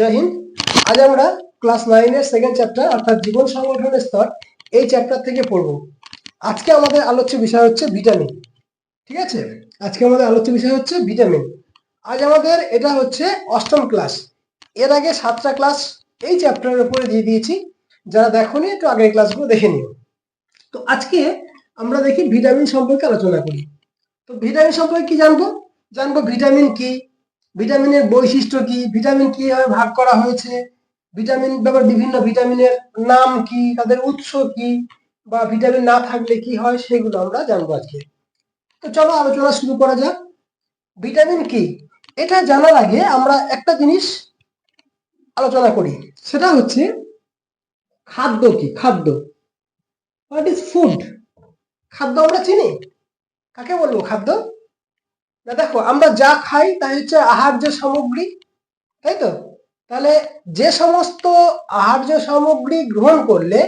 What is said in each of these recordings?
জয় হিন্দ আজ আমরা ক্লাস নাইনের সেকেন্ড চ্যাপ্টার অর্থাৎ জীবন সংগঠনের স্তর, এই চ্যাপ্টার থেকে পড়ব। আজকে আমাদের আলোচ্য বিষয় হচ্ছে ভিটামিন ঠিক আছে? আজকে আমাদের আলোচ্য বিষয় হচ্ছে ভিটামিন আজ আমাদের এটা হচ্ছে অষ্টম ক্লাস এর আগে সাতটা ক্লাস এই চ্যাপ্টারের উপরে দিয়ে দিয়েছি। যারা দেখোনি, একটু আগের ক্লাসগুলো দেখে নিও। তো আজকে আমরা দেখি ভিটামিন সম্পর্কে আলোচনা করি। তো ভিটামিন সম্পর্কে কি জানব? জানব ভিটামিন কি? ভিটামিনের বৈশিষ্ট্য কি? ভিটামিন কীভাবে ভাগ করা হয়েছে? ভিটামিন ব্যাপার বিভিন্ন ভিটামিনের নাম কি? তাদের উৎস কি? বা ভিটামিন না থাকলে কি হয়? সেগুলো আমরা জানব আজকে। তো চলো আলোচনা শুরু করা যাক। ভিটামিন কি? এটা জানার আগে আমরা একটা জিনিস আলোচনা করি। সেটা হচ্ছে খাদ্য কি? খাদ্য। হোয়াট ইজ ফুড খাদ্য আমরা চিনি? কাকে বলব খাদ্য? না, দেখো, আমরা যা খাই তাই হচ্ছে আহার্য সামগ্রী, তাই তো? তাহলে যে সমস্ত আহার্য সামগ্রী গ্রহণ করলে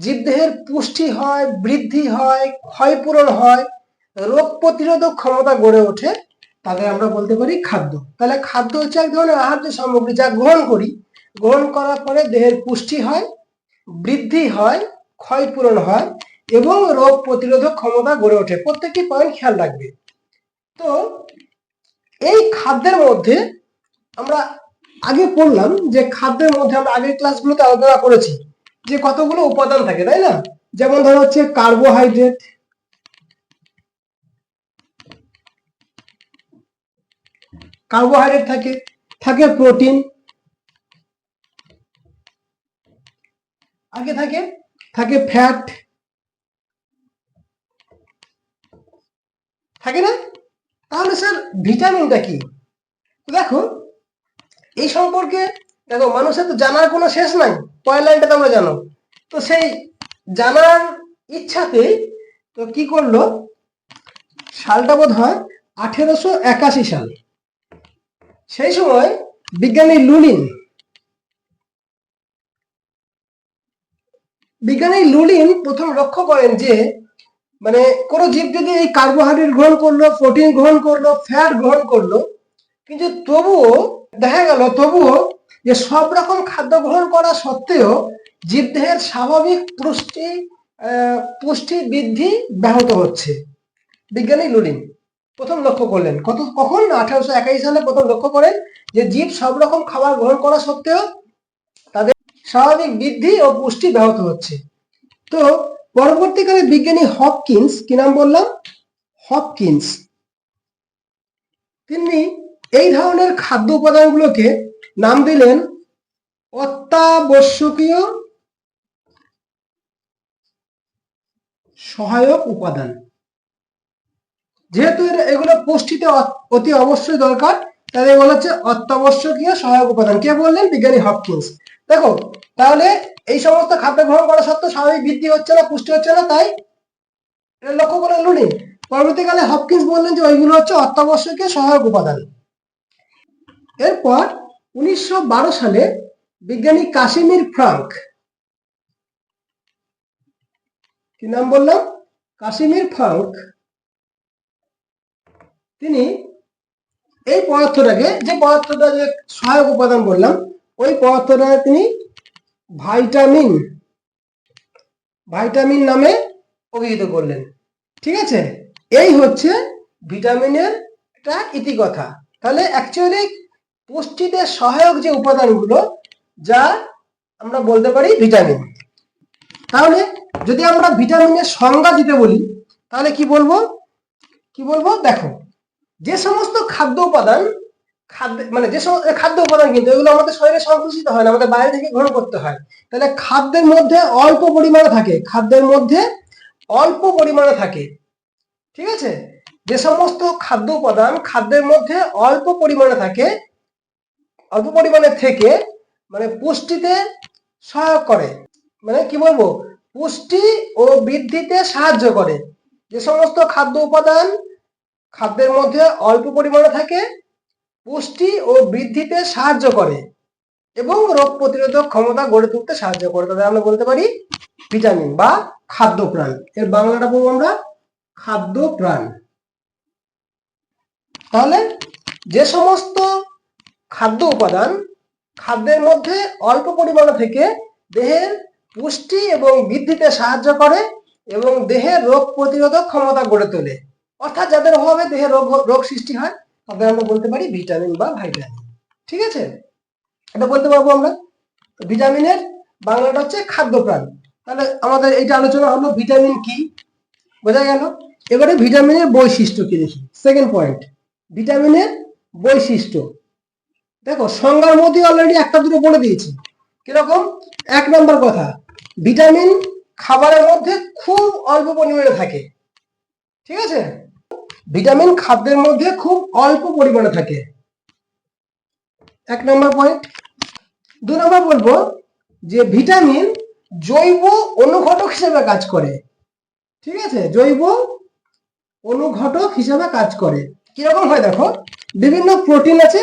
জীবদেহের পুষ্টি হয়, বৃদ্ধি হয়, ক্ষয়পূরণ হয়, রোগ প্রতিরোধক ক্ষমতা গড়ে ওঠে তাদের আমরা বলতে পারি খাদ্য। তাহলে খাদ্য হচ্ছে এক ধরনের আহার্য সামগ্রী যা গ্রহণ করি। গ্রহণ করার পরে দেহের পুষ্টি হয়, বৃদ্ধি হয়, ক্ষয়পূরণ হয় এবং রোগ প্রতিরোধক ক্ষমতা গড়ে ওঠে। প্রত্যেকটি পয়েন্ট খেয়াল রাখবে। তো এই খাদ্যের মধ্যে আমরা আগে পড়লাম যে খাদ্যের মধ্যে আমরা আগের ক্লাসগুলোতে আলোচনা করেছি যে কতগুলো উপাদান থাকে, তাই না? যেমন ধরো হচ্ছে কার্বোহাইড্রেট কার্বোহাইড্রেট থাকে থাকে প্রোটিন আগে থাকে থাকে ফ্যাট থাকে না? তাহলে স্যার ভিটামিনটা কি? দেখো, এই সম্পর্কে দেখো, মানুষের তো জানার কোনো শেষ নাই। পয়লা লাইনটা তোমরা জানো। তো সেই জানার ইচ্ছাতেই তো কি করল? সালটা বোধ হয় আঠেরোশো একাশি সাল। সেই সময় বিজ্ঞানী লুলিন বিজ্ঞানী লুলিন প্রথম লক্ষ্য করেন যে মানে কোনো জীব যদি এই কার্বোহাইড্রেট গ্রহণ করল, প্রোটিন গ্রহণ করল, ফ্যাট গ্রহণ করল, কিন্তু তবুও দেখা গেল, তবুও যে সব রকম খাদ্য গ্রহণ করা সত্ত্বেও জীবদেহের স্বাভাবিক পুষ্টি পুষ্টি বৃদ্ধি ব্যাহত হচ্ছে। বিজ্ঞানী লুলিন, প্রথম লক্ষ্য করলেন। কত, কখন? আঠারোশো একাশি সালে প্রথম লক্ষ্য করেন যে জীব সব রকম খাবার গ্রহণ করা সত্ত্বেও তাদের স্বাভাবিক বৃদ্ধি ও পুষ্টি ব্যাহত হচ্ছে। তো পরবর্তীকালে বিজ্ঞানী হপকিন্স, কি নাম বললাম? হপকিন্স। তিনি এই ধরনের খাদ্য উপাদানগুলোকে নাম দিলেন অত্যাবশ্যকীয় সহায়ক উপাদান। যেহেতু এগুলো পুষ্টিতে অতি অবশ্যই দরকার তাহলে এগুলো হচ্ছে অত্যাবশ্যকীয় সহায়ক উপাদান। কে বললেন? বিজ্ঞানী হপকিন্স। দেখো, তাহলে এই সমস্ত খাদ্য গ্রহণ করা সত্ত্বেও স্বাভাবিক বৃদ্ধি হচ্ছে না, পুষ্টি হচ্ছে না, তাই লক্ষ্য করে লুনি পরবর্তীকালে হপকিন্স বললেন যে ওইগুলো হচ্ছে অত্যাবশ্যকীয় সহায়ক উপাদান। এরপর উনিশশো সালে বিজ্ঞানী কাশিমির ফ্রাঙ্ক, কি নাম বললাম? কাশিমির ফ্রাঙ্ক, তিনি এই পদার্থটাকে, যে পদার্থটা যে সহায়ক উপাদান বললাম ওই পদার্থটা তিনি ভাইটামিন ভাইটামিন নামে অভিহিত করলেন। ঠিক আছে? এই হচ্ছে ভিটামিনের একটা ইতিকথা। তাহলে অ্যাকচুয়ালি পুষ্টিতে সহায়ক যে উপাদানগুলো, যা আমরা বলতে পারি ভিটামিন তাহলে যদি আমরা ভিটামিনের সংজ্ঞা দিতে বলি, তাহলে কি বলব? কি বলব? দেখো, যে সমস্ত খাদ্য উপাদান খাদ্য মানে যে সমস্ত খাদ্য উপাদান কিন্তু এগুলো আমাদের শরীরে সংকুচিত হয় না, আমাদের বাইরে থেকে গ্রহণ করতে হয়। তাহলে খাদ্যের মধ্যে অল্প পরিমাণে থাকে, খাদ্যের মধ্যে অল্প পরিমাণে থাকে। ঠিক আছে? যে সমস্ত খাদ্য উপাদান খাদ্যের মধ্যে অল্প পরিমাণে থাকে, অল্প পরিমাণে থেকে মানে পুষ্টিতে সহায়ক করে। মানে কি বলব? পুষ্টি ও বৃদ্ধিতে সাহায্য করে। যে সমস্ত খাদ্য উপাদান খাদ্যের মধ্যে অল্প পরিমাণে থাকে পুষ্টি ও বৃদ্ধিতে সাহায্য করে এবং রোগ প্রতিরোধক ক্ষমতা গড়ে তুলতে সাহায্য করে। তাদের আমরা বলতে পারি ভিটামিন বা খাদ্য প্রাণ এর বাংলাটা বলব আমরা খাদ্য প্রাণ তাহলে যে সমস্ত খাদ্য উপাদান খাদ্যের মধ্যে অল্প পরিমাণে থেকে দেহের পুষ্টি এবং বৃদ্ধিতে সাহায্য করে এবং দেহের রোগ প্রতিরোধক ক্ষমতা গড়ে তোলে। অর্থাৎ যাদের অভাবে দেহে রোগ রোগ সৃষ্টি হয় তাদের আমরা বলতে পারি ভিটামিন বা ভাইটামিন। ঠিক আছে? এটা বলতে পারব আমরা? ভিটামিনের বাংলাটা হচ্ছে খাদ্যপ্রাণ। তাহলে আমাদের এইটা আলোচনা হলো ভিটামিন কি? বোঝা গেল? এবারে ভিটামিনের বৈশিষ্ট্য কি দেখি? সেকেন্ড পয়েন্ট ভিটামিনের বৈশিষ্ট্য। দেখো, সংজ্ঞার মধ্যে অলরেডি একটা দুটো বলে দিয়েছি। কীরকম? এক নম্বর কথা, ভিটামিন খাবারের মধ্যে খুব অল্প পরিমাণে থাকে। ঠিক আছে? ভিটামিন খাদ্যের মধ্যে খুব অল্প পরিমাণে থাকে। এক নম্বর পয়েন্ট দু নম্বর বলব যে ভিটামিন জৈব অনুঘটক হিসেবে কাজ করে। ঠিক আছে? জৈব অনুঘটক হিসেবে কাজ করে। কীরকম হয় দেখো? বিভিন্ন প্রোটিন আছে।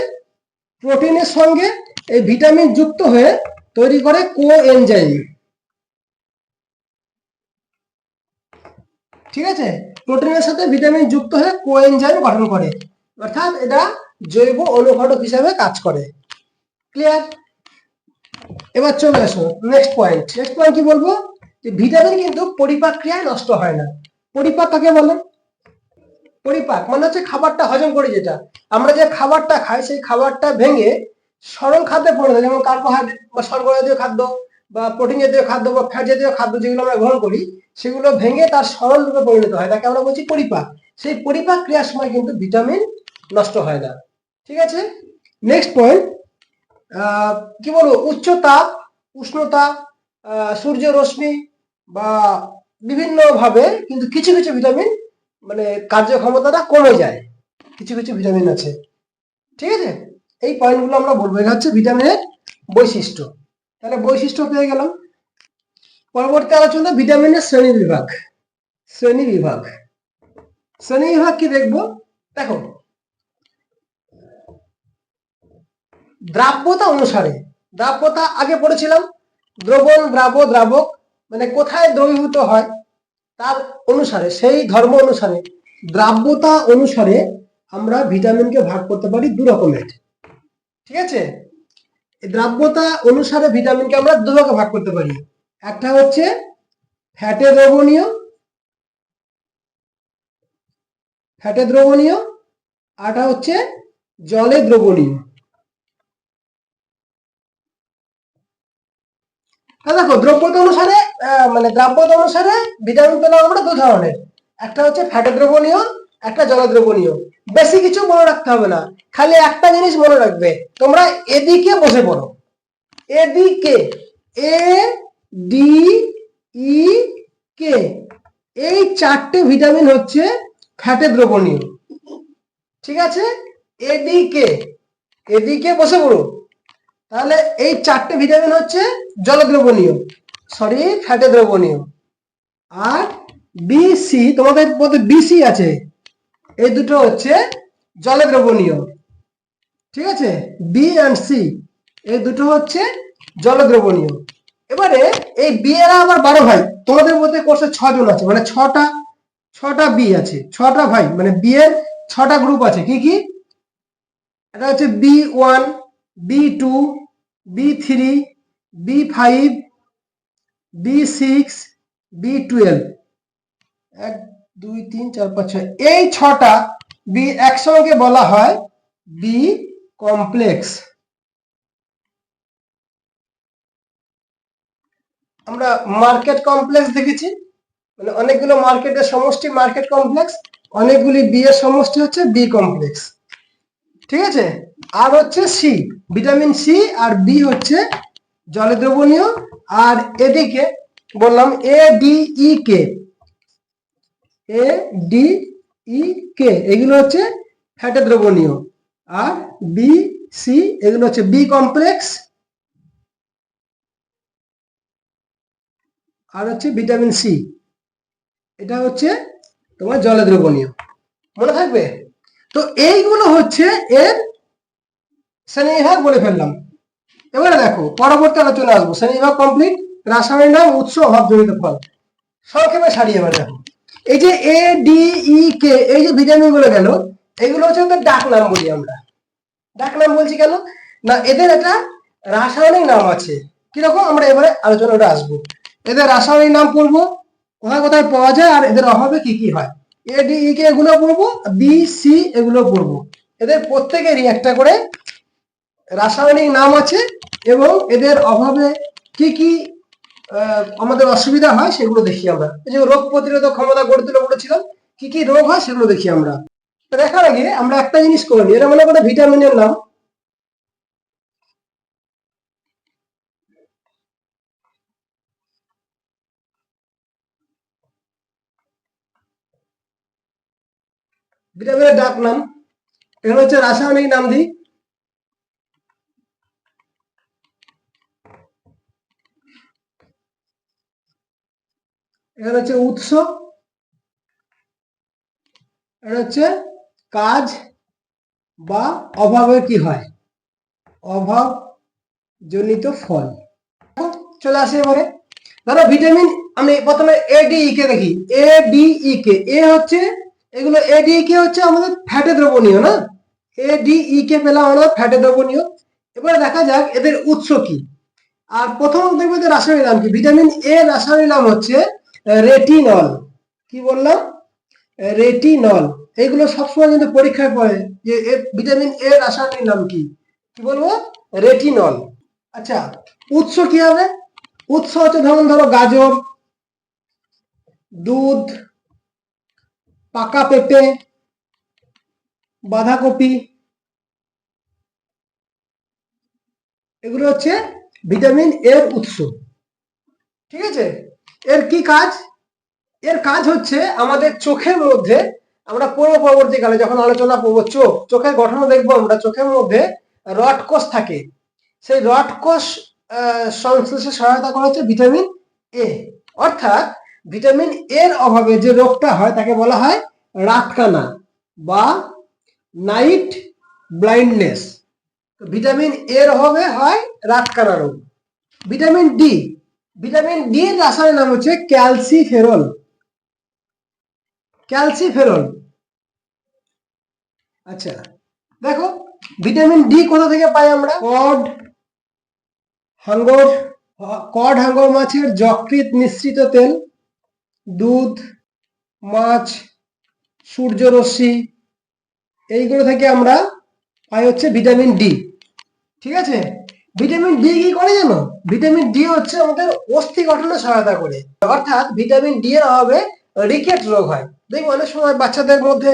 প্রোটিনের সঙ্গে এই ভিটামিন যুক্ত হয়ে তৈরি করে কো এনজাইম ঠিক আছে? প্রোটিনের সাথে ভিটামিন যুক্ত হয়ে কো এনজাইম গঠন করে। অর্থাৎ এটা জৈব অনুঘটক হিসাবে কাজ করে। ক্লিয়ার এবার চলে আসো নেক্সট পয়েন্ট নেক্সট পয়েন্ট কি বলব? যে ভিটামিন কিন্তু পরিপাক ক্রিয়ায় নষ্ট হয় না। পরিপাক কাকে বলে? পরিপাক মানে হচ্ছে খাবারটা হজম করি যেটা। আমরা যে খাবারটা খাই, সেই খাবারটা ভেঙে সরল খাদ্যে পরিণত যেমন কার্বোহাইড্রেট বা জাতীয় খাদ্য। বা প্রোটিন জাতীয় খাদ্য বা ফ্যাট জাতীয় খাদ্য যেগুলো আমরা গ্রহণ করি, সেগুলো ভেঙে তার সরল রূপে পরিণত হয়। তাকে আমরা বলছি পরিপাক। সেই পরিপাক ক্রিয়ার সময় কিন্তু ভিটামিন নষ্ট হয় না। ঠিক আছে? নেক্সট পয়েন্ট কি বলব? উচ্চ তাপ, উষ্ণতা সূর্য রশ্মি বা বিভিন্ন ভাবে কিন্তু কিছু কিছু ভিটামিন মানে কার্যক্ষমতাটা কমে যায়। কিছু কিছু ভিটামিন আছে। ঠিক আছে? এই পয়েন্টগুলো আমরা বলব। এটা হচ্ছে ভিটামিনের বৈশিষ্ট্য। তাহলে বৈশিষ্ট্য পেয়ে গেলাম। পরবর্তী আলোচনা ভিটামিনের শ্রেণি বিভাগ। শ্রেণি বিভাগ। শ্রেণি বিভাগ কি দেখব? দেখো। দ্রাব্যতা অনুসারে, দ্রাব্যতা আগে পড়েছিলাম, দ্রবণ, দ্রাব, দ্রাবক মানে কোথায় দ্রবীভূত হয় তার অনুসারে, সেই ধর্ম অনুসারে, দ্রাব্যতা অনুসারে আমরা ভিটামিনকে ভাগ করতে পারি দু রকমের ঠিক আছে? দ্রাব্যতা অনুসারে ভিটামিনকে আমরা দু ভাগে করতে পারি। একটা হচ্ছে ফ্যাটে দ্রবণীয় ফ্যাটে দ্রবণীয় আরটা হচ্ছে জলে দ্রবণীয়। দেখো, দ্রব্যতা অনুসারে মানে দ্রাব্যতা অনুসারে ভিটামিন পেলাম আমরা দু ধরনের। একটা হচ্ছে ফ্যাটে দ্রবণীয়, একটা জল দ্রবণীয়। বেশি কিছু মনে রাখতে হবে না। খালি একটা জিনিস মনে রাখবে, তোমরা এদিকে বসে পড়ো। এদিকে, এ, ডি, ই, কে। এই চারটে ভিটামিন হচ্ছে ফ্যাটে দ্রবণীয়। ঠিক আছে? এদিকে এদিকে বসে পড়ো। তাহলে এই চারটে ভিটামিন হচ্ছে জলদ্রবণীয়, সরি, ফ্যাটে দ্রবণীয়। আর বিসি তোমাদের মধ্যে বিসি আছে। এই দুটো হচ্ছে জলে দ্রবণীয় ঠিক আছে? বি অ্যান্ড সি এই দুটো হচ্ছে জলে দ্রবণীয় এবারে এই বি আবার বারো ভাই, তোমাদের মধ্যে কোর্সে ছজন আছে মানে ছটা ছটা বি আছে, ছটা ভাই মানে বি এর ছটা গ্রুপ আছে, কি কি? এটা হচ্ছে B one B two B three B five B six B twelve এক দুই, তিন, চার, পাঁচ, ছয়, এই ছটা বি একসঙ্গে বলা হয় বি কমপ্লেক্স। আমরা মার্কেট কমপ্লেক্স দেখেছি মানে অনেকগুলো মার্কেটের সমষ্টি মার্কেট কমপ্লেক্স, অনেকগুলি বি এর সমষ্টি হচ্ছে বি কমপ্লেক্স। ঠিক আছে? আর হচ্ছে সি, ভিটামিন সি আর বি হচ্ছে জলে দ্রবণীয় আর এদিকে বললাম এ, D, E, K. A D E কে এগুলো হচ্ছে ফ্যাটে দ্রবণীয় আর বি সি এগুলো হচ্ছে বি কমপ্লেক্স আর হচ্ছে ভিটামিন সি এটা হচ্ছে তোমার জলে দ্রবণীয়। মনে থাকবে? তো এইগুলো হচ্ছে এর শ্রেণীবিভাগ বলে ফেললাম। এবারে দেখো, পরবর্তী আলোচনা আসব। শ্রেণীবিভাগ কমপ্লিট রাসায়নিক নাম, উৎস অভাব জড়িত ফল। সংক্ষেপে সারিয়ে এবার দেখো। এই যে এ ডি ই কে এই যে ভিটামিনগুলো গেল এগুলো হচ্ছে ওদের ডাক নাম বলি আমরা। ডাক নাম বলছি কেন? না, এদের একটা রাসায়নিক নাম আছে। কীরকম? আমরা এবারে আলোচনাটা আসব। এদের রাসায়নিক নাম পড়ব কোথায় কোথায় পাওয়া যায় আর এদের অভাবে কি কি হয়। এ ডি ই কে এগুলো পড়ব বি সি এগুলো পড়ব। এদের প্রত্যেকেরই একটা করে রাসায়নিক নাম আছে এবং এদের অভাবে কি কি আমাদের অসুবিধা হয়, সেগুলো দেখি আমরা। এই যে রোগ প্রতিরোধক ক্ষমতা গড়ে তুলে বলেছিলাম কি কি রোগ হয় সেগুলো দেখি আমরা। দেখার আগে আমরা একটা জিনিস করে নিই, এটা মনে করে ভিটামিনের নাম। ভিটামিনের ডাক নাম এখানে হচ্ছে রাসায়নিক নাম দিই। এখানে হচ্ছে উৎস এটা হচ্ছে কাজ বা অভাবে কি হয়? অভাব জনিত ফল। চলে আসে এবারে। ধরো ভিটামিন আমি প্রথমে এ ডি ই কে দেখি। এ ডি ই কে এ হচ্ছে, এগুলো এ ডি কে হচ্ছে আমাদের ফ্যাটে দ্রবণীয়, না? এ ডি ই কে পেলাম আমরা ফ্যাটে দ্রবণীয়। এবারে দেখা যাক এদের উৎস কি। আর প্রথম দেখব রাসায়নিক নাম কি? ভিটামিন এ রাসায়নিক নাম হচ্ছে রেটিনল কি বললাম? রেটিনল এইগুলো সবসময় কিন্তু পরীক্ষায় পড়ে যে ভিটামিন এ রাসায়নিক নাম কি? কি বলব? রেটিনল আচ্ছা উৎস কি হবে? উৎস হচ্ছে ধরুন, ধরো গাজর, দুধ, পাকা পেঁপে, বাঁধাকপি। এগুলো হচ্ছে ভিটামিন এর উৎস। ঠিক আছে? এর কি কাজ? এর কাজ হচ্ছে আমাদের চোখের মধ্যে, আমরা পূর্ব পরবর্তীকালে যখন আলোচনা করব, চোখ, চোখের গঠন দেখব আমরা, চোখের মধ্যে রড কোষ থাকে। সেই রড কোষ সংশ্লেষে সহায়তা করা হচ্ছে ভিটামিন এ অর্থাৎ ভিটামিন এর অভাবে যে রোগটা হয়, তাকে বলা হয় রাতকানা বা নাইট ব্লাইন্ডনেস। ভিটামিন এর অভাবে হয় রাতকানা রোগ। ভিটামিন ডি ভিটামিন ডি এর রাসায়নিক নাম হচ্ছে ক্যালসিফেরল। ক্যালসিফেরল। আচ্ছা দেখো, ভিটামিন ডি কোথা থেকে পাই আমরা? কড, হাঙ্গর কড, হাঙ্গর মাছের যকৃত মিশ্রিত তেল, দুধ, মাছ, সূর্যরশ্মি, এইগুলো থেকে আমরা পাই হচ্ছে ভিটামিন ডি ঠিক আছে? ভিটামিন ডি কি করে জানো? ভিটামিন ডি হচ্ছে আমাদের অস্থি গঠনে সহায়তা করে। অর্থাৎ ভিটামিন ডি এর অভাবে রিকেট রোগ হয়। দেখব অনেক সময় বাচ্চাদের মধ্যে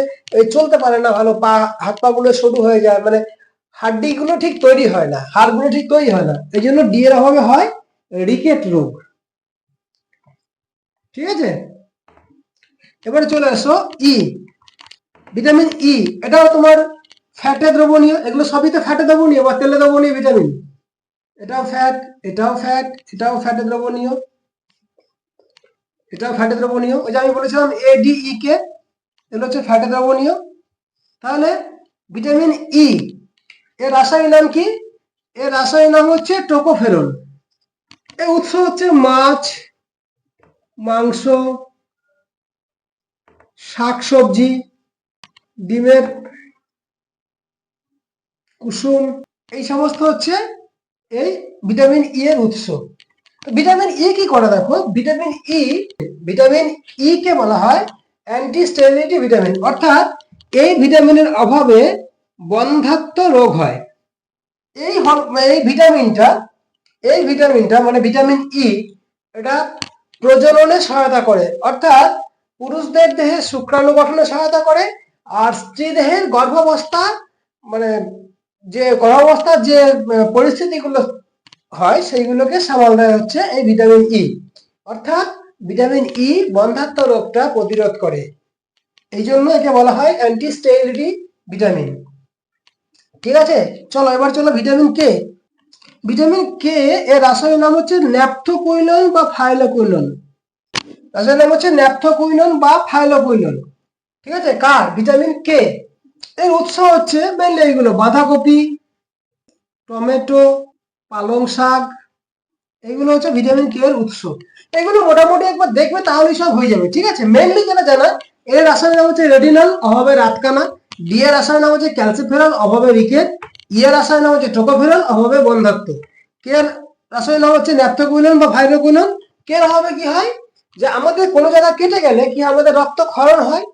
চলতে পারে না, ভালো পা, হাত পা গুলো সরু হয়ে যায় মানে হাড্ডি গুলো ঠিক তৈরি হয় না, হাড়গুলো ঠিক তৈরি হয় না। এই জন্য ডি এর অভাবে হয় রিকেট রোগ। ঠিক আছে? এবারে চলে আসো ই ভিটামিন ই এটাও তোমার ফ্যাটে দ্রবণীয়, এগুলো সবই তো ফ্যাটে দ্রবণীয় বা তেলে দ্রবণীয় ভিটামিন। এটাও ফ্যাট এটাও ফ্যাট এটাও ফ্যাটে দ্রবণীয়। এটাও ফ্যাটে দ্রবণীয়। ওই যে আমি বলেছিলাম এ ডি ই কে এগুলো হচ্ছে ফ্যাটে দ্রবণীয়। তাহলে ভিটামিন ই এর রাসায়নিক নাম কি? এর রাসায়নিক নাম হচ্ছে টোকোফেরল। এর উৎস হচ্ছে মাছ, মাংস, শাকসবজি, ডিমের কুসুম, এই সমস্ত হচ্ছে এই ভিটামিন ই এর উৎস। ভিটামিন ই কি করে দেখো? ভিটামিন ই ভিটামিন ই কে বলা হয় অ্যান্টি স্টেরিলিটি ভিটামিন অর্থাৎ এই ভিটামিনের অভাবে বন্ধাত্ম রোগ হয়। এই এই ভিটামিনটা এই ভিটামিনটা মানে ভিটামিন ই এটা প্রজননে সহায়তা করে। অর্থাৎ পুরুষদের দেহে শুক্রাণু গঠনে সহায়তা করে, আর স্ত্রী দেহের গর্ভাবস্থা মানে যে গর্ভাবস্থার যে পরিস্থিতিগুলো হয়, সেইগুলোকে সামাল দেয় হচ্ছে এই ভিটামিন ই অর্থাৎ ভিটামিন ই বন্ধাত্ম রোগটা প্রতিরোধ করে। এই জন্য একে বলা হয় অ্যান্টি স্টেরিলিটি ভিটামিন ঠিক আছে? চলো, এবার চলো ভিটামিন কে ভিটামিন কে এর রাসায়নিক নাম হচ্ছে ন্যাপথোকুইনন বা ফাইলোকুইনন। রাসায়নিক নাম হচ্ছে ন্যাপথোকুইনন বা ফাইলোকুইনন। ঠিক আছে? কার? ভিটামিন কে এর উৎস হচ্ছে মেনলি এইগুলো, বাঁধাকপি, টমেটো, পালং শাক, এগুলো হচ্ছে ভিটামিন কে এর উৎস। এগুলো মোটামুটি একবার দেখবে তাহলেই সব হয়ে যাবে, ঠিক আছে? মেনলি যেটা জানা, এর রাসায়নিক নাম হচ্ছে রেডিনাল অভাবে রাতকানা। ডি এর রাসায়নিক নাম হচ্ছে ক্যালসিফেরল অভাবে রিকেট। ই এর রাসায়নিক নাম হচ্ছে টোকোফেরল অভাবে বন্ধাত্ম। কে এর রাসায়নিক নাম হচ্ছে ন্যাপথোকুইলন বা ভাইরোকুইলন কে অভাবে কি হয়? যে আমাদের কোনো জায়গা কেটে গেলে কি আমাদের রক্ত ক্ষরণ হয়?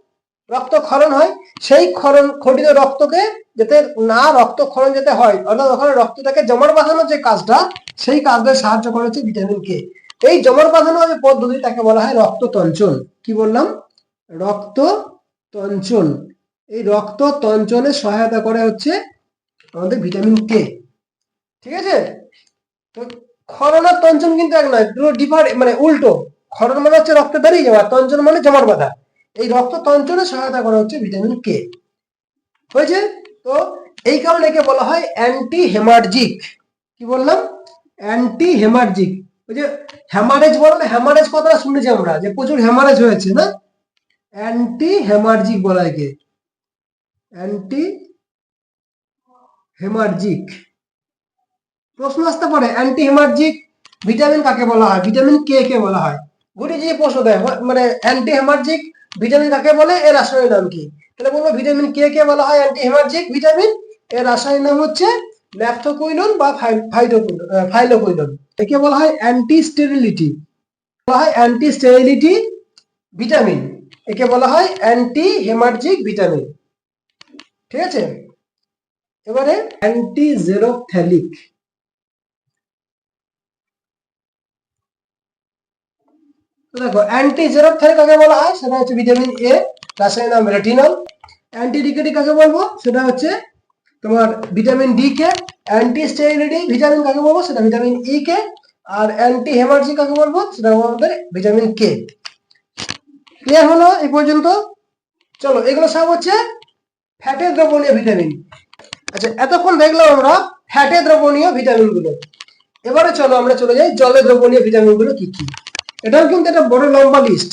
রক্ত ক্ষরণ হয়, সেই ক্ষরণ খটিত রক্তকে যাতে না রক্ত ক্ষরণ যাতে হয়, অর্থাৎ ওখানে রক্তটাকে জমাট বাঁধানোর যে কাজটা, সেই কাজটা সাহায্য করে হচ্ছে ভিটামিন কে। এই জমাট বাঁধানোর যে পদ্ধতি, তাকে বলা হয় রক্ত তঞ্চন কি বললাম? রক্ত তঞ্চন এই রক্ত তঞ্চনে সহায়তা করে হচ্ছে আমাদের ভিটামিন কে। ঠিক আছে? তো ক্ষরণ আর তঞ্চন কিন্তু এক নয়, দুটো ডিফার মানে উল্টো। ক্ষরণ মানে হচ্ছে রক্ত বেরিয়ে যাওয়া, তঞ্চন মানে জমাট বাঁধা। এই রক্ত তঞ্চনে সহায়তা করা হচ্ছে ভিটামিন কে হয়েছে? তো এই কারণে একে বলা হয় অ্যান্টি হেমার্জিক কি বললাম? অ্যান্টি হেমার্জিক ওই যে হ্যামারেজ বলো না হ্যামারেজ কথাটা শুনেছি আমরা, যে প্রচুর হ্যামারেজ হয়েছে না? অ্যান্টি হেমার্জিক বলা একে। অ্যান্টি হেমার্জিক প্রশ্ন আসতে পারে অ্যান্টি হেমার্জিক ভিটামিন কাকে বলা হয়? ভিটামিন কে কে বলা হয়। গুটি যে প্রশ্ন দেয় মানে অ্যান্টি হেমার্জিক ভিটামিন কাকে বলে? এর রাসায়নিক নাম কি? তাহলে বলব ভিটামিন কে কে বলা হয়? Anti hemorrhagic vitamin. এর রাসায়নিক নাম হচ্ছে ন্যাপথোকুইলন বা ফাইলোকুইলন একে বলা হয় অ্যান্টি স্টেরিলিটি বলা হয় অ্যান্টি স্টেরিলিটি ভিটামিন। একে বলা হয় অ্যান্টি হেমার্জিক ভিটামিন। ঠিক আছে? এবারে অ্যান্টি জেরোথ্যালিক দেখো অ্যান্টি জেরোথ্যালিক কাকে বলা হয়? সেটা হচ্ছে ভিটামিন এ রাসায়নিক নাম রেটিনল অ্যান্টি ডিকেটিক কাকে বলব? সেটা হচ্ছে তোমার ভিটামিন ডি কে অ্যান্টি স্টেরিলিটি ভিটামিন কাকে বলব? সেটা ভিটামিন ই কে, আর অ্যান্টি হেমার্জি কাকে বলব? সেটা আমাদের ভিটামিন কে ক্লিয়ার হলো এই পর্যন্ত? চলো, এগুলো সব হচ্ছে ফ্যাটে দ্রবণীয় ভিটামিন আচ্ছা এতক্ষণ দেখলাম আমরা ফ্যাটে দ্রবণীয় ভিটামিনগুলো এবারে চলো আমরা চলে যাই জলে দ্রবণীয় ভিটামিনগুলো কি কি। এটাও কিন্তু একটা বড় লম্বা লিস্ট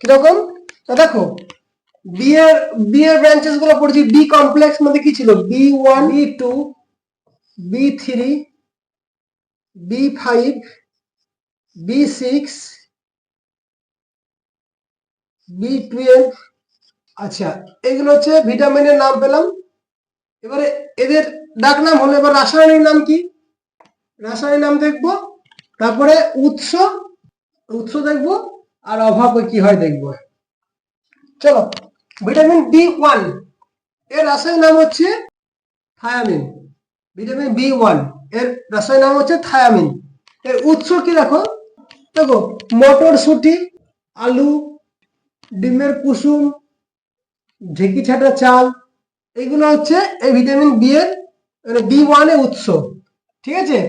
কীরকম? তা দেখো বি এর বি ব্রাঞ্চেসগুলো পড়েছি। বি কমপ্লেক্স মধ্যে কি ছিল? B one B two B three B five B six B twelve আচ্ছা এগুলো হচ্ছে ভিটামিনের নাম পেলাম। এবারে এদের ডাক নাম হলো, এবার রাসায়নিক নাম কি? রাসায়নিক নাম দেখব। তারপরে উৎস উৎস দেখব আর অভাব কি হয় দেখব। চলো ভিটামিন বি ওয়ানের রাসায়নিক নাম হচ্ছে থায়ামিন ভিটামিন বি ওয়ানের রাসায়নিক নাম হচ্ছে থায়ামিন এর উৎস কি দেখো? দেখো, মটরশুঁটি, আলু, ডিমের কুসুম, ঢেকি ছাটা চাল, এগুলো হচ্ছে এই ভিটামিন বি এর মানে বি ওয়ানের উৎস। ঠিক আছে?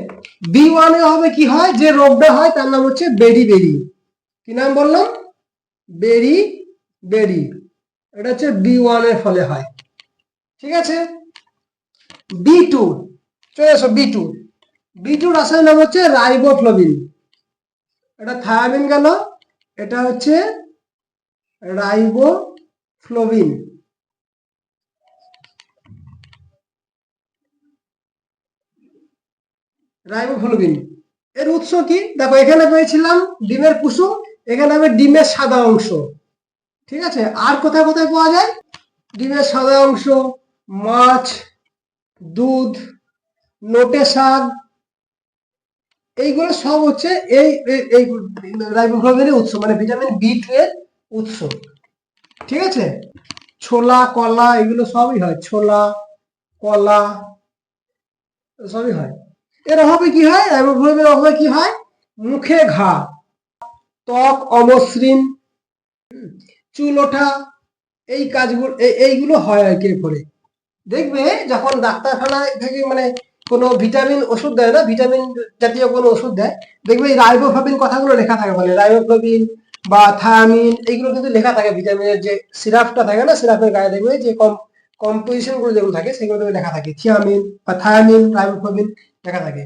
বি ওয়ান হবে কি হয়? যে রোগটা হয়, তার নাম হচ্ছে বেরি বেরি। কি নাম বললাম? বেরি বেরি। এটা হচ্ছে বি ওয়ানের ফলে হয়। ঠিক আছে? বি টু চলে এসো বি টু বি টু রাসায়নিক নাম হচ্ছে রাইবোফ্লোবিন। এটা থায়ামিন গেল এটা হচ্ছে রাইবোফ্লোবিন। রাইবোফ্লোবিন এর উৎস কি? দেখো, এখানে পেয়েছিলাম ডিমের কুসুম, এখানে হবে ডিমের সাদা অংশ। ঠিক আছে? আর কোথায় কোথায় পাওয়া যায়? ডিমের সাদা অংশ, মাছ, দুধ নোটে শাক, এইগুলো সব হচ্ছে এই, এই- রাইবোফ্লাভিনের উৎস মানে ভিটামিন বি টু এর উৎস। ঠিক আছে? ছোলা, কলা, এগুলো সবই হয়। ছোলা, কলা, সবই হয়। এর অভাবে কি হয়? অভাবে কি হয়? মুখে ঘা। ত্বক অমসৃণ। চুল ওঠা এই কাজগুলো এই- এইগুলো হয় আর কি করে দেখবে যখন ডাক্তারখানায় থেকে মানে কোনো ভিটামিন ওষুধ দেয় না, ভিটামিন জাতীয় কোনো ওষুধ দেয়, দেখবে এই রাইবোফ্লাভিন কথাগুলো লেখা থাকে মানে রাইবোফ্লাভিন বা থায়ামিন, এইগুলো কিন্তু লেখা থাকে ভিটামিনের যে সিরাপটা থাকে না, সিরাপের গায়ে দেখবে যে কম কম্পোজিশনগুলো যেগুলো থাকে সেগুলো লেখা থাকে। থিয়ামিন বা থায়ামিন রাইবোফ্লাভিন লেখা থাকে।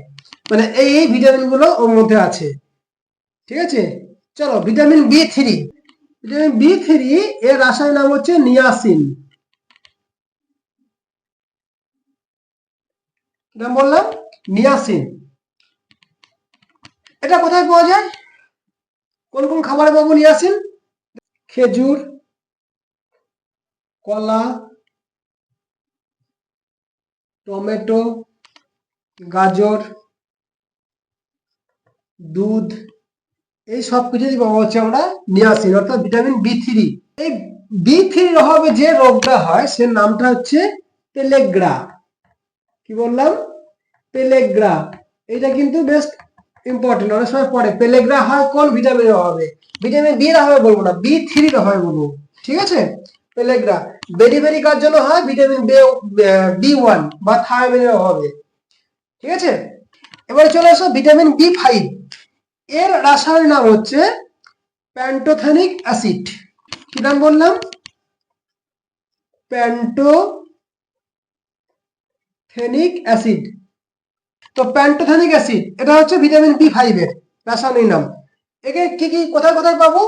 মানে এই এই ভিটামিনগুলো ওর মধ্যে আছে। ঠিক আছে? চলো, vitamin B three. Vitamin B three, এর রাসায়নিক নাম হচ্ছে নিয়াসিন। নাম বললাম, নিয়াসিন। এটা কোথায় পাওয়া যায়? কোন কোন খাবারে পাবো নিয়াসিন? খেজুর, কলা, টমেটো গাজর, দুধ, এই সব কিছু পাবো হচ্ছে আমরা নিয়াসিন অর্থাৎ ভিটামিন বি থ্রি এই বি থ্রির অভাবে যে রোগটা হয়, সে নামটা হচ্ছে পেলেগ্রা কি বললাম? পেলেগ্রা এটা কিন্তু বেশ ইম্পর্টেন্ট অনেক সময় পড়ে পেলেগ্রা হয় কোন ভিটামিনের অভাবে? ভিটামিন বি এর অভাবে বলব না বি থ্রির অভাবে বলব। ঠিক আছে? পেলেগ্রা বেরি বেরি কার জন্য হয়? ভিটামিন বি ওয়ান বা থায়ামিনের অভাবে। ঠিক আছে? এবারে চলে আসো ভিটামিন বি ফাইভ এর রাসায়নিক নাম হচ্ছে প্যান্টোথেনিক অ্যাসিড কি নাম বললাম? প্যান্টোথেনিক অ্যাসিড তো প্যান্টোথেনিক অ্যাসিড এটা হচ্ছে ভিটামিন বি ফাইভ এর রাসায়নিক নাম। একে কি কি, কোথায় কোথায় পাবো?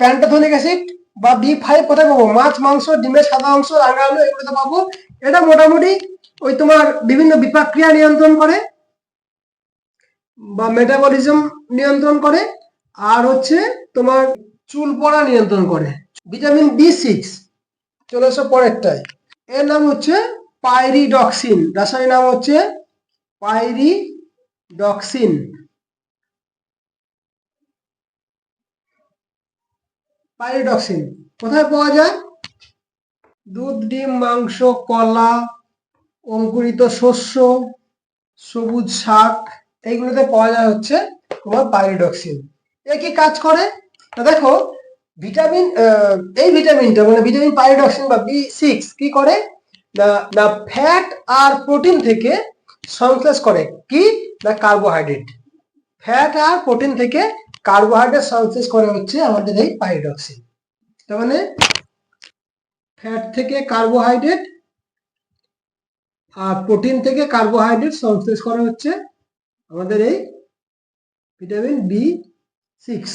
প্যান্টোথেনিক অ্যাসিড বা বি ফাইভ কোথায় পাবো? মাছ, মাংস, ডিমের সাদা অংশ, রাঙা আলু, এগুলোতে পাবো। এটা মোটামুটি ওই তোমার বিভিন্ন বিপাক ক্রিয়া নিয়ন্ত্রণ করে বা মেটাবলিজম নিয়ন্ত্রণ করে, আর হচ্ছে তোমার চুল পড়া নিয়ন্ত্রণ করে। ভিটামিন বি সিক্স চলে এসো পরেরটায়। এর নাম হচ্ছে পাইরিডক্সিন রাসায়নিক নাম হচ্ছে পাইরিডক্সিন পাইরিডক্সিন কোথায় পাওয়া যায়? দুধ, ডিম, মাংস, কলা অঙ্কুরিত শস্য, সবুজ শাক, এইগুলোতে পাওয়া যায় হচ্ছে তোমার পাইরিডক্সিন এ কি কাজ করে? না দেখো ভিটামিন এই ভিটামিনটা মানে ভিটামিন পাইরিডক্সিন বা বি সিক্স কি করে? না ফ্যাট আর প্রোটিন থেকে সংশ্লেষ করে। কি? না কার্বোহাইড্রেট ফ্যাট আর প্রোটিন থেকে কার্বোহাইড্রেট সংশ্লেষ করে হচ্ছে আমাদের এই পাইরিডক্সিন তার মানে ফ্যাট থেকে কার্বোহাইড্রেট আর প্রোটিন থেকে কার্বোহাইড্রেট সংশ্লেষ করা হচ্ছে আমাদের এই ভিটামিন বি সিক্স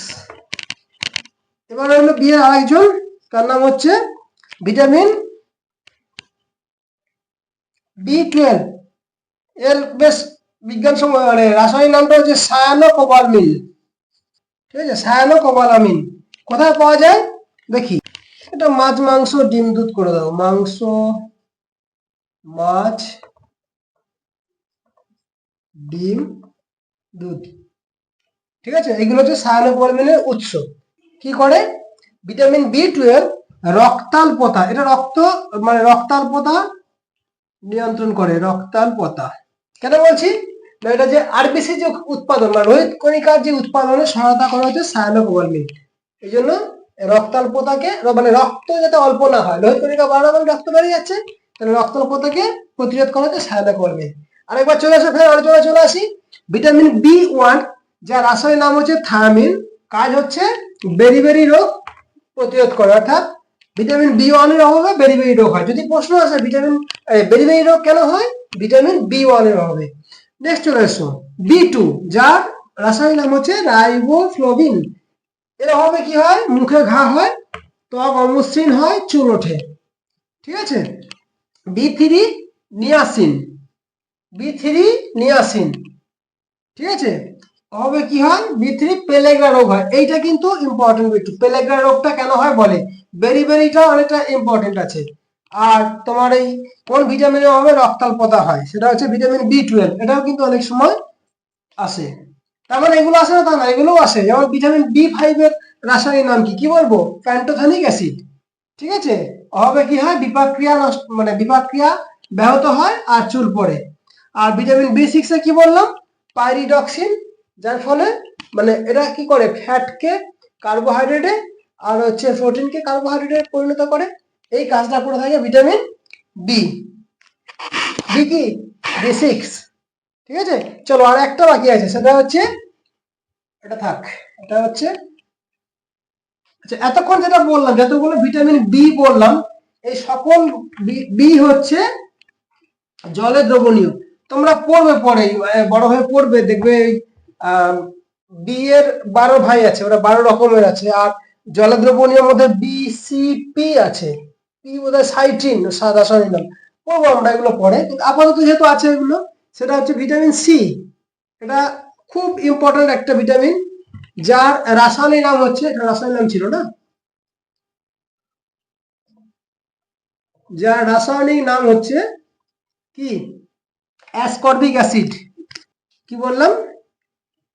এবার হলো বি এর আরেকজন, তার নাম হচ্ছে ভিটামিন বি টুয়েলভ এর বেশ বিজ্ঞান মানে রাসায়নিক নামটা হচ্ছে সায়ানো কোবালমিন ঠিক আছে সায়ানো কোবালামিন কোথায় পাওয়া যায়? দেখি। এটা মাছ, মাংস, ডিম, দুধ করে দাও। মাংস মাছ, ডিম, দুধ। ঠিক আছে? এগুলো হচ্ছে সায়ানোপরমিনের উৎস। কি করে? ভিটামিন বি টুয়েলভ, রক্তাল্পতা। এটা রক্ত মানে রক্তাল্পতা নিয়ন্ত্রণ করে, রক্তাল্পতা। কেন বলছি? এটা যে আরবিসি যে উৎপাদন মানে রোহিত কণিকার যে উৎপাদনে সহায়তা করা হচ্ছে সায়ানোকোবালমিন এই জন্য রক্তাল্পতাকে মানে রক্ত যাতে অল্প না হয় লোহিত কণিকা বাড়ানো রক্ত বেড়ে যাচ্ছে তাহলে রক্তাল্পতাকে প্রতিরোধ করা হচ্ছে সায়ানোকোবালমিন আরেকবার চলে আসে ফের আলোচনা চলে আসি। ভিটামিন বি ওয়ান যার রাসায়নিক নাম হচ্ছে থায়ামিন। কাজ হচ্ছে বেরিবেরি রোগ প্রতিরোধ করে। অর্থাৎ ভিটামিন বি ওয়ানের অভাবে বেরিবেরি রোগ হয়। যদি প্রশ্ন আসে ভিটামিন বেরিবেরি রোগ কেন হয়? ভিটামিন বি ওয়ানের অভাবে। নেক্সট চলে এসো বি টু যার রাসায়নিক নাম হচ্ছে রাইবোফ্লোবিন এর অভাবে কি হয়? মুখে ঘা হয়, ত্বক অমসৃণ হয়, চুল ওঠে। ঠিক আছে? B three niacin B three niacin ঠিক আছে হবে কি হয়? বি থ্রি পেলেগ্রা রোগ হয়। এইটা কিন্তু ইম্পর্টেন্ট একটু। পেলেগ্রা রোগটা কেন হয় বলে? বেরি বেরিটা অনেকটা ইম্পর্টেন্ট আছে। আর তোমার এই কোন ভিটামিনের অভাবে রক্তাল্পতা হয়। সেটা হচ্ছে ভিটামিন বি টুয়েলভ এটাও কিন্তু অনেক সময় আসে। তার মানে এগুলো আসে না তা না, এগুলোও আসে। যেমন ভিটামিন বি ফাইভ এর রাসায়নিক নাম কি? কি বলব? প্যান্টোথানিক অ্যাসিড ঠিক আছে অভাবে কি হয়? বিপাক ক্রিয়া নষ্ট মানে বিপাক ক্রিয়া ব্যাহত হয় আর চুল পড়ে। আর ভিটামিন বি সিক্স এ কি বললাম? পাইরিডক্সিন যার ফলে মানে এটা কি করে? ফ্যাটকে কার্বোহাইড্রেটে আর হচ্ছে প্রোটিনকে কার্বোহাইড্রেটে পরিণত করে। এই কাজটা করে থাকে ভিটামিন বি বি কি? বি সিক্স ঠিক আছে? চলো আর একটা বাকি আছে, সেটা হচ্ছে, এটা থাক, এটা হচ্ছে আচ্ছা এতক্ষণ যেটা বললাম, যতগুলো ভিটামিন বি বললাম, এই সকল বি হচ্ছে জলে দ্রবণীয়। তোমরা পড়বে পরে বড় হয়ে পড়বে, দেখবে বি এর বারো ভাই আছে, ওরা বারো রকমের আছে, আর জলে দ্রবণীয় মধ্যে বি সি পি আছে। পি বোধহয় সাইট্রিন রাসায়নিক নাম পড়ব আমরা এগুলো পরে, কিন্তু আপাতত যেহেতু আছে এগুলো, সেটা হচ্ছে ভিটামিন সি এটা খুব ইম্পর্টেন্ট একটা ভিটামিন। যার রাসায়নিক নাম হচ্ছে, এটা রাসায়নিক নাম ছিল না? যার রাসায়নিক নাম হচ্ছে কি? Ascorbic acid. কি বললাম?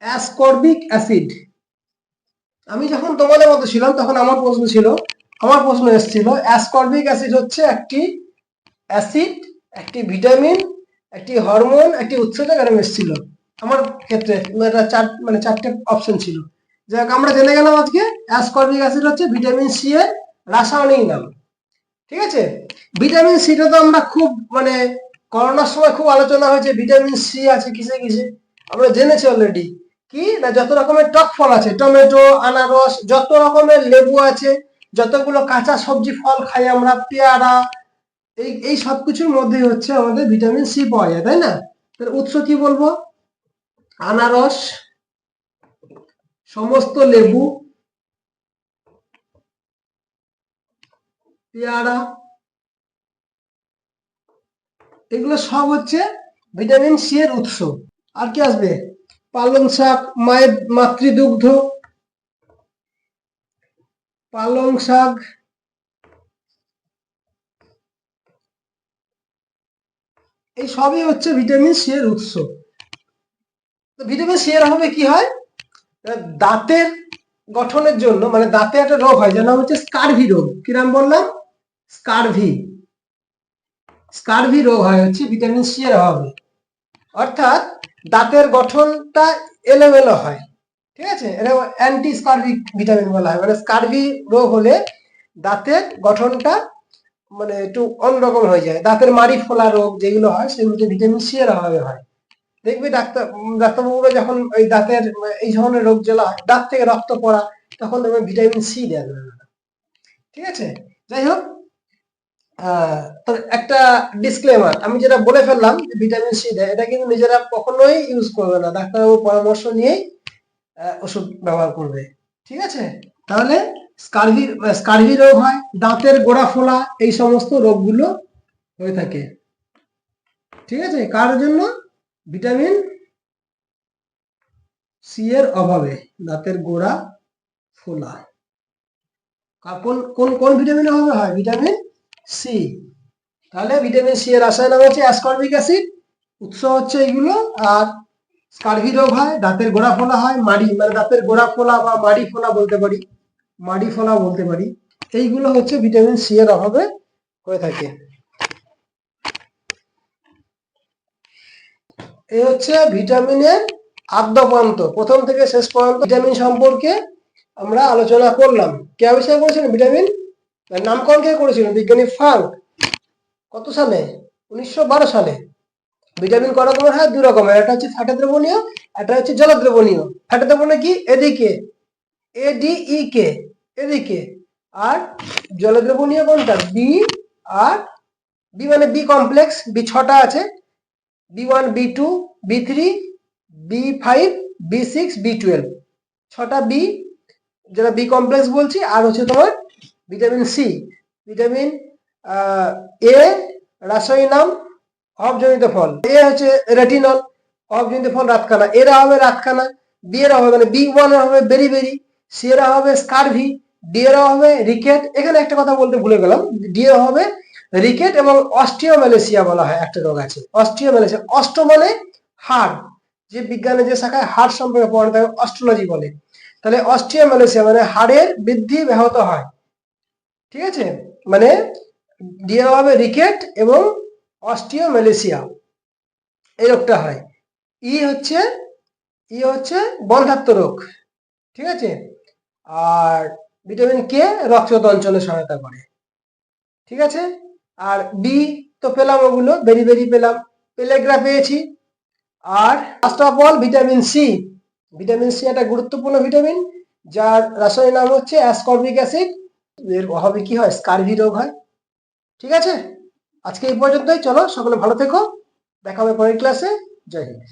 Ascorbic acid. আমি যখন তোমাদের মতো ছিলাম, তখন আমার প্রশ্ন ছিল, আমার প্রশ্ন এসেছিল, অ্যাসকর্বিক অ্যাসিড হচ্ছে একটি অ্যাসিড, একটি ভিটামিন, একটি হরমোন, একটি উৎসেচক এরকম এসেছিল। আমার ক্ষেত্রে চার মানে চারটে অপশন ছিল। যাক আমরা জেনে গেলাম আজকে অ্যাসকর্বিক অ্যাসিড হচ্ছে ভিটামিন সি এর রাসায়নিক নাম। ঠিক আছে? ভিটামিন সিটা তো আমরা খুব মানে করোনার সময় খুব আলোচনা হয়েছে ভিটামিন সি আছে কিসে কিসে? আমরা জেনেছি অলরেডি কি? না, যত রকমের টক ফল আছে, টমেটো, আনারস, যত রকমের লেবু আছে, যতগুলো কাঁচা সবজি ফল খাই আমরা, পেয়ারা, এই এই সব কিছুর মধ্যে হচ্ছে আমাদের ভিটামিন সি পাওয়া যায়, তাই না? তার উৎস কি বলব? আনারস সমস্ত লেবু, পেয়ারা, এগুলো সব হচ্ছে ভিটামিন সি এর উৎস। আর কি আসবে? পালং শাক, মায়ের মাতৃদুগ্ধ, পালং শাক, এই সবই হচ্ছে ভিটামিন সি এর উৎস। তো ভিটামিন সি এর অভাবে কি হয়? দাঁতের গঠনের জন্য মানে দাঁতে একটা রোগ হয়, যার নাম হচ্ছে স্কারভি রোগ। কি নাম বললাম? স্কারভি। স্কারভি রোগ হয়, হচ্ছে ভিটামিন সি এর অভাবে। অর্থাৎ দাঁতের গঠনটা এলোমেলো হয়, ঠিক আছে? এটা অ্যান্টি স্কারভি ভিটামিন বলা হয়। মানে স্কারভি রোগ হলে দাঁতের গঠনটা মানে একটু অন্যরকম হয়ে যায়। দাঁতের মাড়ি ফোলা রোগ যেগুলো হয়, সেগুলোতে ভিটামিন সি এর অভাবে হয়। দেখবি ডাক্তার ডাক্তারবাবুরা যখন ওই দাঁতের, এই ধরনের রোগ যেগুলো হয়, দাঁত থেকে রক্ত পড়া, তখন দেখবেন ভিটামিন সি দেওয়া যাবে না। ঠিক আছে? যাই হোক একটা ডিসক্লেমার আমি যেটা বলে ফেললাম ভিটামিন সি দেয়, এটা কিন্তু নিজেরা কখনোই ইউজ করবে না। ডাক্তারবাবু পরামর্শ নিয়েই ওষুধ ব্যবহার করবে। ঠিক আছে? তাহলে স্কারভি স্কারভি রোগ হয়, দাঁতের গোড়া ফোলা, এই সমস্ত রোগগুলো হয়ে থাকে। ঠিক আছে? কার জন্য? ভিটামিন সি এর অভাবে দাঁতের গোড়া ফোলা। কোন কোন কোন অভাবে হয়? ভিটামিন সি তাহলে ভিটামিন সি এর রাসায়নিক নাম হচ্ছে অ্যাসকর্বিক অ্যাসিড উৎস হচ্ছে এগুলো আর স্কারভি রোগ হয়, দাঁতের গোড়া ফোলা হয়, মাড়ি মানে দাঁতের গোড়া ফোলা বা মাড়ি ফোলা বলতে পারি, মাড়ি ফোলা বলতে পারি। এইগুলো হচ্ছে ভিটামিন সি এর অভাবে হয়ে থাকে। এই হচ্ছে ভিটামিনের আদ্যপান্ত। প্রথম থেকে শেষ পর্যন্ত ভিটামিন সম্পর্কে আমরা আলোচনা করলাম। কে আবিষ্কার করেছিলেন ভিটামিন? নামকরণ কে করেছিলেন বিজ্ঞানী ফ্রাঙ্ক কত সালে? উনিশশো বারো সালে। ভিটামিন ক রকমের হয়? দুই রকমের একটা হচ্ছে ফ্যাটে দ্রবণীয়, একটা হচ্ছে জল দ্রবণীয়। ফ্যাটে দ্রবণীয় কি? এদিকে এ ডি ই কে। এদিকে আর জল দ্রবণীয় কোনটা? বি আর বি মানে বি কমপ্লেক্স, বি ছটা আছে। B one B two B three B five B six B twelve ছটা বি যেটা বি কমপ্লেক্স বলছি, আর হচ্ছে তোমার ভিটামিন সি ভিটামিন এ রাসায়নিক নাম, অভাবজনিত ফল। এ হচ্ছে রেটিনল অভাবজনিত ফল রাতখানা এরা হবে রাতখানা বি এরা হবে মানে বি ওয়ান হবে বেরি বেরি সি এরা হবে স্কারভি ডি এরা হবে রিকেট। এখানে একটা কথা বলতে ভুলে গেলাম। ডি এরা হবে রিকেট এবং অস্ট্রিয় অস্টিওম্যালেসিয়া বলা হয় একটা রোগ আছে। অস্টিওম্যালেসিয়া অস্ট মানে হাড়, যে বিজ্ঞানে যে শাখায় হাড় সম্পর্কে পড়ানো তাকে অস্ট্রোলজি বলে। তাহলে অস্টিওম্যালেসিয়া মানে হাড়ের বৃদ্ধি ব্যাহত হয়। ঠিক আছে? মানে দিয়ে হবে রিকেট এবং অস্টিওম্যালেসিয়া এই রোগটা হয়। ই হচ্ছে ই হচ্ছে বন্ধাত্ম রোগ। ঠিক আছে? আর ভিটামিন কে রক্তত অঞ্চলে সহায়তা করে। ঠিক আছে? আর বি তো পেলাম ওগুলো বেরি বেরি পেলাম। পেলেগ্রা পেয়েছি। আর first of all vitamin C vitamin C একটা গুরুত্বপূর্ণ ভিটামিন যার রাসায়নিক নাম হচ্ছে অ্যাসকর্বিক অ্যাসিড এর অভাবে কি হয়? স্কারভি রোগ হয়। ঠিক আছে? আজকে এই পর্যন্তই। চলো, সকলে ভালো থেকো। দেখা হবে পরের ক্লাসে জয় হিন্দ।